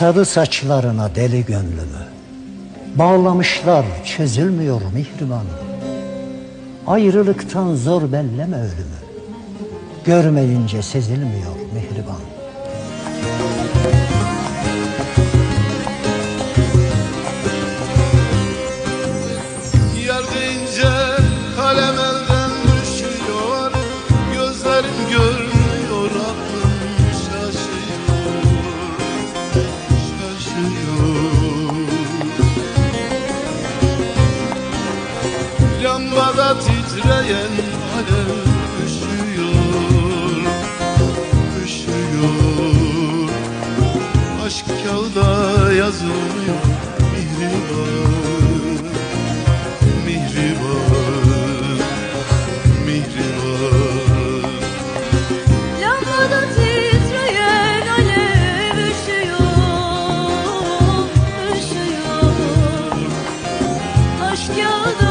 Sarı saçlarına deli gönlümü. Bağlamışlar çözülmüyor mihriban Ayrılıktan zor belleme ölümü. Görmeyince sezilmiyor mihriban Şaşıyor Lambada titreyen alev üşüyor Üşüyor. Aşk kağıda yazılmıyor yağdı